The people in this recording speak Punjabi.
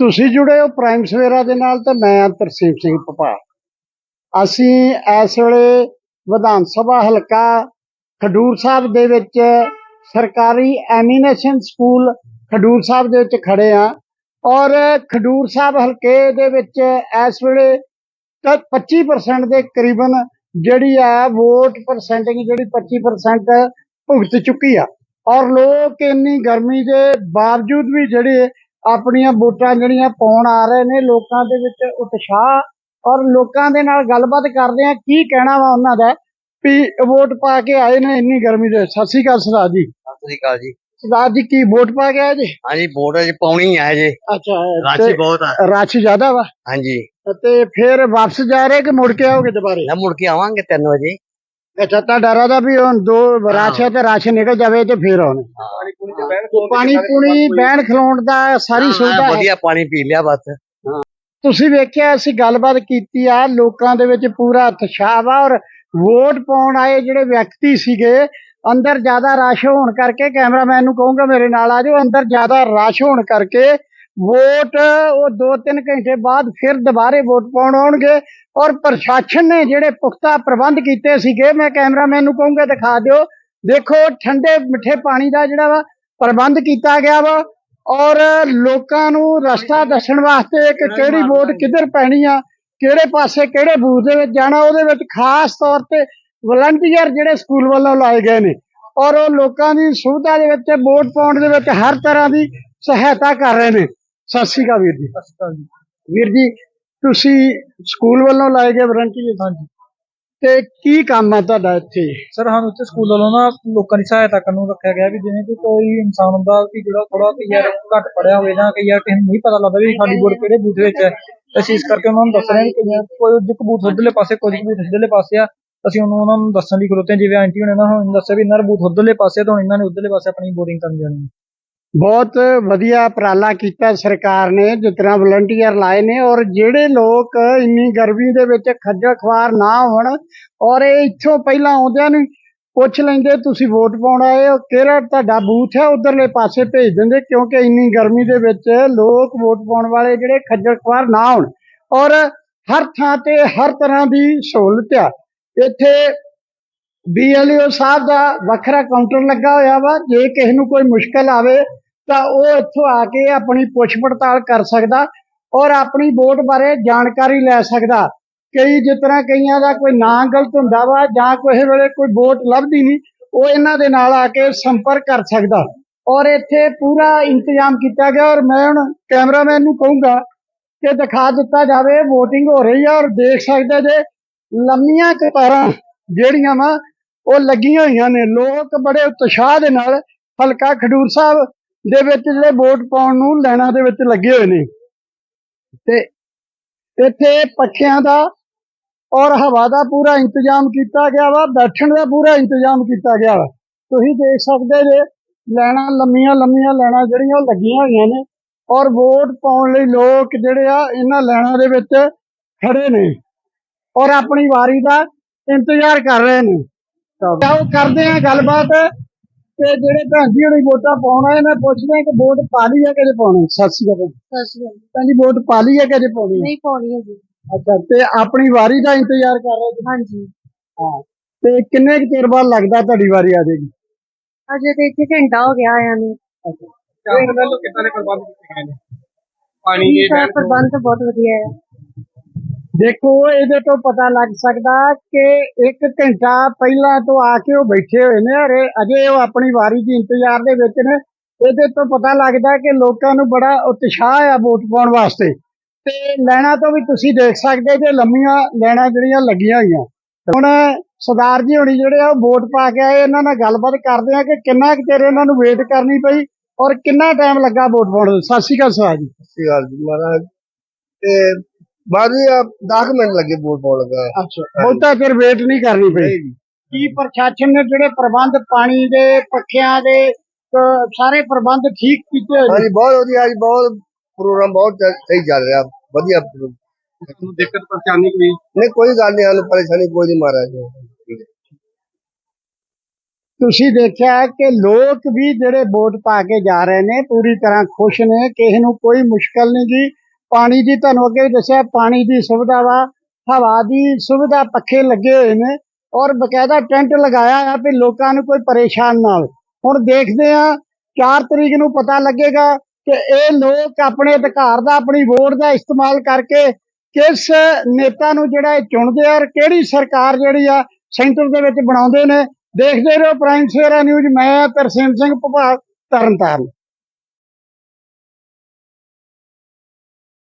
ਤੁਸੀਂ ਜੁੜੇ ਹੋ ਪ੍ਰਾਈਮ ਸਵੇਰਾ ਦੇ ਨਾਲ ਤੇ ਮੈਂ ਹਾਂ ਤਰਸੀਮ ਸਿੰਘ ਪਪਾ ਅਸੀਂ ਇਸ ਵੇਲੇ ਵਿਧਾਨ ਸਭਾ ਹਲਕਾ ਖਡੂਰ ਸਾਹਿਬ ਦੇ ਵਿੱਚ ਸਰਕਾਰੀ ਐਮੀਨੇਸ਼ਨ ਸਕੂਲ ਖਡੂਰ ਸਾਹਿਬ ਦੇ ਵਿੱਚ ਖੜੇ ਆ ਔਰ ਖਡੂਰ ਸਾਹਿਬ ਹਲਕੇ ਦੇ ਵਿੱਚ ਇਸ ਵੇਲੇ ਤਾਂ 25% ਦੇ ਕਰੀਬਨ ਜਿਹੜੀ ਆ ਵੋਟ ਪਰਸੈਂਟਿੰਗ ਜਿਹੜੀ 25% ਭੁਗਤ ਚੁੱਕੀ ਆ। ਔਰ ਲੋਕ ਇੰਨੀ ਗਰਮੀ ਦੇ ਬਾਵਜੂਦ ਵੀ ਜਿਹੜੇ ਆਪਣੀਆਂ ਵੋਟਾਂ ਜਿਹੜੀਆਂ ਪਾਉਣ ਆ ਰਹੇ ਨੇ ਲੋਕਾਂ ਦੇ ਵਿੱਚ ਉਤਸ਼ਾਹ ਔਰ ਲੋਕਾਂ ਦੇ ਨਾਲ ਗੱਲਬਾਤ ਕਰਦੇ ਆ ਕੀ ਕਹਿਣਾ ਵਾ ਉਹਨਾਂ ਦਾ ਵੀ ਵੋਟ ਪਾ ਕੇ ਆਏ ਨੇ ਇੰਨੀ ਗਰਮੀ ਦੇ। ਸਤਿ ਸ਼੍ਰੀ ਅਕਾਲ ਸਰਦਾਰ ਜੀ। ਸਤਿ ਸ੍ਰੀ ਅਕਾਲ ਜੀ। ਸਰਦਾਰ ਜੀ ਕੀ ਵੋਟ ਪਾ ਕੇ ਆਏ ਜੀ? ਹਾਂਜੀ ਵੋਟ ਅਜੇ ਪਾਉਣੀ ਹੈ ਜੀ ਅੱਛਾ ਰਾਸ਼ੀ ਬਹੁਤ ਆ। ਰਸ਼ ਜ਼ਿਆਦਾ ਵਾ? ਹਾਂਜੀ। ਤੇ ਫਿਰ ਵਾਪਸ ਜਾ ਰਹੇ ਕਿ ਮੁੜ ਕੇ ਆਓਗੇ ਦੁਬਾਰੇ? ਨਾ ਮੁੜ ਕੇ ਆਵਾਂਗੇ 3 ਵਜੇ। ਅੱਛਾ ਤਾਂ ਡਰਾ ਦਾ ਵੀ ਹੁਣ ਦੋ ਹੈ। ਤੇ ਰਾਸ਼ ਨਿਕਲ ਜਾਵੇ ਤੇ ਫਿਰ ਆਉਣੇ। ਪਾਣੀ ਪੂਣੀ ਬਹਿਣ ਖਲੋਣ ਦਾ ਸਾਰੀ ਸੁਵਿਧਾ ਹੈ। ਵਧੀਆ ਪਾਣੀ ਪੀ ਲਿਆ ਬਸ। ਤੁਸੀਂ ਵੇਖਿਆ ਅਸੀਂ ਗੱਲਬਾਤ ਕੀਤੀ ਆ ਲੋਕਾਂ ਦੇ ਵਿੱਚ ਪੂਰਾ ਉਤਸ਼ਾਹ ਵਾ ਔਰ ਵੋਟ ਪਾਉਣ ਆਏ ਜਿਹੜੇ ਵਿਅਕਤੀ ਸੀਗੇ ਅੰਦਰ ਜ਼ਿਆਦਾ ਰਸ਼ ਹੋਣ ਕਰਕੇ ਕੈਮਰਾਮੈਨ ਨੂੰ ਕਹੂੰਗਾ ਮੇਰੇ ਨਾਲ ਆ ਜਾਓ ਅੰਦਰ ਜ਼ਿਆਦਾ ਰਸ਼ ਹੋਣ ਕਰਕੇ ਵੋਟ ਉਹ 2-3 ਘੰਟੇ ਬਾਅਦ ਫਿਰ ਦੁਬਾਰੇ ਵੋਟ ਪਾਉਣ ਆਉਣਗੇ। ਔਰ ਪ੍ਰਸ਼ਾਸਨ ਨੇ ਜਿਹੜੇ ਪੁਖਤਾ ਪ੍ਰਬੰਧ ਕੀਤੇ ਸੀਗੇ ਮੈਂ ਕੈਮਰਾਮੈਨ ਨੂੰ ਕਹੂੰਗਾ ਦਿਖਾ ਦਿਓ। ਦੇਖੋ ਠੰਡੇ ਮਿੱਠੇ ਪਾਣੀ ਦਾ ਜਿਹੜਾ ਵਾ ਪ੍ਰਬੰਧ ਕੀਤਾ ਗਿਆ ਵਾ। ਔਰ ਲੋਕਾਂ ਨੂੰ ਰਸਤਾ ਦੱਸਣ ਵਾਸਤੇ ਕਿ ਕਿਹੜੀ ਵੋਟ ਕਿੱਧਰ ਪੈਣੀ ਆ ਕਿਹੜੇ ਪਾਸੇ ਕਿਹੜੇ ਬੂਥ ਦੇ ਵਿੱਚ ਜਾਣਾ ਉਹਦੇ ਵਿੱਚ ਖਾਸ ਤੌਰ ਤੇ ਵਲੰਟੀਅਰ ਜਿਹੜੇ ਸਕੂਲ ਵੱਲੋਂ ਲਾਏ ਗਏ ਨੇ। ਔਰ ਉਹ ਲੋਕਾਂ ਦੀ ਸੁਵਿਧਾ ਦੇ ਵਿੱਚ ਵੋਟ ਪਾਉਣ ਦੇ ਵਿੱਚ ਹਰ ਤਰ੍ਹਾਂ ਦੀ ਸਹਾਇਤਾ ਕਰ ਰਹੇ ਨੇ। ਸਤਿ ਸ਼੍ਰੀ ਅਕਾਲ ਵੀਰ ਜੀ। ਵੀਰ ਜੀ ਤੁਸੀਂ ਸਕੂਲ ਵੱਲੋਂ ਲਾਏ ਗਏ ਵਲੰਟੀਅਰ ਹਾਂਜੀ। ਤੇ ਕੀ ਕੰਮ ਆ ਤੁਹਾਡਾ ਇੱਥੇ? ਸਰ ਸਾਨੂੰ ਇੱਥੇ ਸਕੂਲ ਵੱਲੋਂ ਨਾ ਲੋਕਾਂ ਦੀ ਸਹਾਇਤਾ ਕਰਨ ਨੂੰ ਰੱਖਿਆ ਗਿਆ ਵੀ ਜਿਵੇਂ ਕਿ ਕੋਈ ਇਨਸਾਨ ਹੁੰਦਾ ਕਿ ਜਿਹੜਾ ਥੋੜਾ ਕਿ ਯਾਰ ਘੱਟ ਪੜਿਆ ਹੋਵੇ ਜਾਂ ਕਿ ਯਾਰ ਕਿਸੇ ਨੂੰ ਨਹੀਂ ਪਤਾ ਲੱਗਦਾ ਵੀ ਸਾਡੀ ਵੋਟ ਕਿਹੜੇ ਬੂਥ ਵਿੱਚ ਹੈ। ਅਸੀਂ ਇਸ ਕਰਕੇ ਉਹਨਾਂ ਨੂੰ ਦੱਸ ਰਹੇ ਹਾਂ ਕਿ ਜਿਵੇਂ ਕੋਈ ਇੱਕ ਬੂਥ ਉਧਰਲੇ ਪਾਸੇ ਕੋਈ ਬੂਥ ਇਧਰਲੇ ਪਾਸੇ ਆ। ਅਸੀਂ ਉਹਨੂੰ ਉਹਨਾਂ ਨੂੰ ਦੱਸਣ ਲਈ ਖਲੋਤੇ ਹਾਂ। ਜਿਵੇਂ ਆਂਟੀ ਹੁਣੇ ਨਾ ਹੁਣ ਦੱਸਿਆ ਵੀ ਇਹਨਾਂ ਦਾ ਬੂਥ ਉਧਰਲੇ ਪਾਸੇ ਤਾਂ ਇਹਨਾਂ ਨੇ ਉਧਰਲੇ ਪਾਸੇ ਆਪਣੀ VOTING ਕਰਨ ਜਾਣੀ। ਬਹੁਤ ਵਧੀਆ ਉਪਰਾਲਾ ਕੀਤਾ ਸਰਕਾਰ ਨੇ, ਜਿਸ ਤਰ੍ਹਾਂ ਵਲੰਟੀਅਰ ਲਾਏ ਨੇ ਔਰ ਜਿਹੜੇ ਲੋਕ ਇੰਨੀ ਗਰਮੀ ਦੇ ਵਿੱਚ ਖੱਜਲ ਖਵਾਰ ਨਾ ਹੋਣ ਔਰ ਇਹ ਇੱਥੋਂ ਪਹਿਲਾਂ ਆਉਂਦਿਆਂ ਨੂੰ ਪੁੱਛ ਲੈਂਦੇ, ਤੁਸੀਂ ਵੋਟ ਪਾਉਣ ਆਏ ਹੋ, ਕਿਹੜਾ ਤੁਹਾਡਾ ਬੂਥ ਹੈ, ਉਧਰਲੇ ਪਾਸੇ ਭੇਜ ਦਿੰਦੇ, ਕਿਉਂਕਿ ਇੰਨੀ ਗਰਮੀ ਦੇ ਵਿੱਚ ਲੋਕ ਵੋਟ ਪਾਉਣ ਵਾਲੇ ਜਿਹੜੇ ਖੱਜਲ ਖਵਾਰ ਨਾ ਹੋਣ। ਔਰ ਹਰ ਥਾਂ ਤੇ ਹਰ ਤਰ੍ਹਾਂ ਦੀ ਸਹੂਲਤ ਆ। ਇੱਥੇ ਬੀਐਲਓ ਸਾਹਿਬ ਦਾ ਵੱਖਰਾ ਕਾਊਂਟਰ ਲੱਗਾ ਹੋਇਆ ਵਾ, ਜੇ ਕਿਸੇ ਨੂੰ ਕੋਈ ਮੁਸ਼ਕਲ ਆਵੇ ਤਾਂ ਉਹ ਇੱਥੋਂ ਆ ਕੇ ਆਪਣੀ ਪੁੱਛ ਪੜਤਾਲ ਕਰ ਸਕਦਾ ਔਰ ਆਪਣੀ ਵੋਟ ਬਾਰੇ ਜਾਣਕਾਰੀ ਲੈ ਸਕਦਾ। ਕਈ ਜਿਸ ਤਰ੍ਹਾਂ ਕਈਆਂ ਦਾ ਕੋਈ ਨਾਂ ਗਲਤ ਹੁੰਦਾ ਵਾ ਜਾਂ ਕਿਸੇ ਵੇਲੇ ਕੋਈ ਵੋਟ ਲੱਭਦੀ ਨਹੀਂ, ਉਹ ਇਹਨਾਂ ਦੇ ਨਾਲ ਆ ਕੇ ਸੰਪਰਕ ਕਰ ਸਕਦਾ। ਔਰ ਇੱਥੇ ਪੂਰਾ ਇੰਤਜ਼ਾਮ ਕੀਤਾ ਗਿਆ ਔਰ ਮੈਂ ਹੁਣ ਕੈਮਰਾਮੈਨ ਨੂੰ ਕਹੂੰਗਾ ਕਿ ਦਿਖਾ ਦਿੱਤਾ ਜਾਵੇ, VOTING ਹੋ ਰਹੀ ਆ ਔਰ ਦੇਖ ਸਕਦੇ ਜੇ ਲੰਮੀਆਂ ਕਤਾਰਾਂ ਜਿਹੜੀਆਂ ਵਾ ਉਹ ਲੱਗੀਆਂ ਹੋਈਆਂ ਨੇ। ਲੋਕ ਬੜੇ ਉਤਸ਼ਾਹ ਦੇ ਨਾਲ ਹਲਕਾ ਖਡੂਰ ਸਾਹਿਬ ਦੇ ਵਿੱਚ ਜਿਹੜੇ ਵੋਟ ਪਾਉਣ ਨੂੰ ਲੈਣਾ ਦੇ ਵਿੱਚ ਲੱਗੇ ਹੋਏ ਨੇ। ਤੇ ਇੱਥੇ ਪੱਖਿਆਂ ਦਾ ਔਰ ਹਵਾ ਦਾ ਪੂਰਾ ਇੰਤਜ਼ਾਮ ਕੀਤਾ ਗਿਆ ਵਾ, ਬੈਠਣ ਦਾ ਪੂਰਾ ਇੰਤਜ਼ਾਮ ਕੀਤਾ ਗਿਆ ਵਾ। ਤੁਸੀਂ ਦੇਖ ਸਕਦੇ ਜੇ, ਲੈਣਾ ਲੰਮੀਆਂ ਲੰਮੀਆਂ ਲੈਣਾ ਜਿਹੜੀਆਂ ਉਹ ਲੱਗੀਆਂ ਹੋਈਆਂ ਨੇ ਔਰ ਵੋਟ ਪਾਉਣ ਲਈ ਲੋਕ ਜਿਹੜੇ ਆ, ਇਹਨਾਂ ਲੈਣਾ ਦੇ ਵਿੱਚ ਖੜੇ ਨੇ ਔਰ ਆਪਣੀ ਵਾਰੀ ਦਾ ਇੰਤਜ਼ਾਰ ਕਰ ਰਹੇ ਨੇ। ਤਾਂ ਉਹ ਕਰਦੇ ਆ ਗੱਲਬਾਤ ਤੇ ਜਿਹੜੇ ਭੈਣ ਜੀ ਹੁਣੀ ਵੋਟਾਂ ਪਾਉਣ ਆਏ ਨੇ ਪੁੱਛਦੇ ਆ ਕਿ ਵੋਟ ਪਾ ਲਈ ਹੈ ਕਿ ਪਾਉਣੀ? ਸਤਿ ਸ਼੍ਰੀ ਅਕਾਲ ਸਤਿ ਸ਼੍ਰੀ ਅਕਾਲ ਭੈਣ ਜੀ ਵੋਟ ਪਾ ਲਈ ਹੈ ਕਿ ਪਾਉਣੀ? ਹੈ ਨਹੀਂ ਪਾਉਣੀ ਹੈ ਜੀ। ਅੱਛਾ ਤੇ ਆਪਣੀ ਵਾਰੀ ਦਾ ਇੰਤਜ਼ਾਰ ਕਰ ਰਹੇ ਜੀ ਹਾਂਜੀ। ਹਾਂ ਤੇ ਕਿੰਨੇ ਕੁ ਚਿਰ ਬਾਅਦ ਲੱਗਦਾ ਤੁਹਾਡੀ ਵਾਰੀ ਆ ਜਾਏਗੀ? ਅਜੇ ਤੇ ਇੱਥੇ ਘੰਟਾ ਹੋ ਗਿਆ ਆਇਆ ਨੂੰ। ਕਿੱਦਾਂ ਦੇ ਪ੍ਰਬੰਧ ਕੀਤੇ ਗਏ ਨੇ? ਪਾਣੀ ਹੈ ਪ੍ਰਬੰਧ ਬਹੁਤ ਵਧੀਆ ਹੈ। ਦੇਖੋ, ਇਹਦੇ ਤੋਂ ਪਤਾ ਲੱਗ ਸਕਦਾ ਕਿ ਇੱਕ ਘੰਟਾ ਪਹਿਲਾਂ ਤੋਂ ਆ ਕੇ ਉਹ ਬੈਠੇ ਹੋਏ ਨੇ ਔਰ ਅਜੇ ਉਹ ਆਪਣੀ ਵਾਰੀ ਦੀ ਇੰਤਜ਼ਾਰ ਦੇ ਵਿੱਚ ਨੇ। ਇਹਦੇ ਤੋਂ ਪਤਾ ਲੱਗਦਾ ਕਿ ਲੋਕਾਂ ਨੂੰ ਬੜਾ ਉਤਸ਼ਾਹ ਆ ਵੋਟ ਪਾਉਣ ਵਾਸਤੇ। ਤੇ ਲੈਣਾ ਤੋਂ ਵੀ ਤੁਸੀਂ ਦੇਖ ਸਕਦੇ ਜੇ ਲੰਮੀਆਂ ਲੈਣਾ ਜਿਹੜੀਆਂ ਲੱਗੀਆਂ ਹੋਈਆਂ। ਹੁਣ ਸਰਦਾਰ ਜੀ ਹੋਣੀ ਜਿਹੜੇ ਆ, ਉਹ ਵੋਟ ਪਾ ਕੇ ਆਏ, ਇਹਨਾਂ ਨਾਲ ਗੱਲਬਾਤ ਕਰਦੇ ਆ ਕਿ ਕਿੰਨਾ ਕੁ ਚਿਰ ਇਹਨਾਂ ਨੂੰ ਵੇਟ ਕਰਨੀ ਪਈ ਔਰ ਕਿੰਨਾ ਟਾਈਮ ਲੱਗਾ ਵੋਟ ਪਾਉਣ ਨੂੰ? ਸਤਿ ਸ਼੍ਰੀ ਅਕਾਲ, ਸਰਦਾਰ ਜੀ। ਸਤਿ ਸ੍ਰੀ ਅਕਾਲ ਜੀ, ਮਹਾਰਾਜ। ਤੇ ਬਾਅਦ ਵੀ 10 ਮਿੰਟ ਲੱਗੇ ਵੋਟ ਪਾਉਣ ਲੱਗਾ। ਅੱਛਾ। ਬਹੁਤਾ ਚਿਰ ਵੇਟ ਨਹੀਂ ਕਰਨੀ ਪਈ। ਕੀ ਪ੍ਰਸ਼ਾਸਨ ਨੇ ਜਿਹੜੇ ਪ੍ਰਬੰਧ ਪਾਣੀ ਦੇ ਪੱਖਿਆਂ ਦੇ ਅਹ ਸਾਰੇ ਪ੍ਰਬੰਧ ਠੀਕ ਕੀਤੇ ਹੋਏ ਨੇ? ਹਾਂਜੀ ਬਹੁਤ ਵਧੀਆ ਜੀ ਬਹੁਤ ਪ੍ਰੋਗਰਾਮ ਬਹੁਤ ਚ- ਸਹੀ ਚੱਲ ਰਿਹਾ। ਵਧੀਆ ਪ੍ਰੋ- ਤੁਹਾਨੂੰ ਦਿੱਕਤ ਪਰੇਸ਼ਾਨੀ ਕੋਈ? ਨਹੀਂ ਕੋਈ ਗੱਲ ਨਹੀਂ ਸਾਨੂੰ ਪਰੇਸ਼ਾਨੀ ਕੋਈ ਨਹੀਂ ਮਹਾਰਾਜ। ਤੁਸੀਂ ਦੇਖਿਆ ਕਿ ਲੋਕ ਵੀ ਜਿਹੜੇ ਵੋਟ ਪਾ ਕੇ ਜਾ ਰਹੇ ਨੇ ਪੂਰੀ ਤਰ੍ਹਾਂ ਖੁਸ਼ ਨੇ ਕਿਸੇ ਨੂੰ ਕੋਈ ਮੁਸ਼ਕਲ ਨਹੀਂ ਗੀ ਪਾਣੀ ਦੀ ਤੁਹਾਨੂੰ ਅੱਗੇ ਵੀ ਦੱਸਿਆ, ਪਾਣੀ ਦੀ ਸੁਵਿਧਾ ਵਾ, ਹਵਾ ਦੀ ਸੁਵਿਧਾ ਪੱਖੇ ਲੱਗੇ ਹੋਏ ਨੇ ਔਰ ਬਕਾਇਦਾ ਟੈਂਟ ਲਗਾਇਆ ਆ ਵੀ ਲੋਕਾਂ ਨੂੰ ਕੋਈ ਪਰੇਸ਼ਾਨ ਨਾ ਹੋਵੇ। ਹੁਣ ਦੇਖਦੇ ਆ 4 ਤਰੀਕ ਨੂੰ ਪਤਾ ਲੱਗੇਗਾ ਕਿ ਇਹ ਲੋਕ ਆਪਣੇ ਅਧਿਕਾਰ ਦਾ, ਆਪਣੀ ਵੋਟ ਦਾ ਇਸਤੇਮਾਲ ਕਰਕੇ ਕਿਸ ਨੇਤਾ ਨੂੰ ਜਿਹੜਾ ਇਹ ਚੁਣਦੇ ਆ ਔਰ ਕਿਹੜੀ ਸਰਕਾਰ ਜਿਹੜੀ ਆ ਸੈਂਟਰ ਦੇ ਵਿੱਚ ਬਣਾਉਂਦੇ ਨੇ। ਦੇਖਦੇ ਰਹੋ, ਪ੍ਰਾਈਮ ਸਵੇਰਾ ਨਿਊਜ਼, ਮੈਂ ਤਰਸੇਮ ਸਿੰਘ, ਭਪਾਲ ਤਰਨਤਾਰਨ।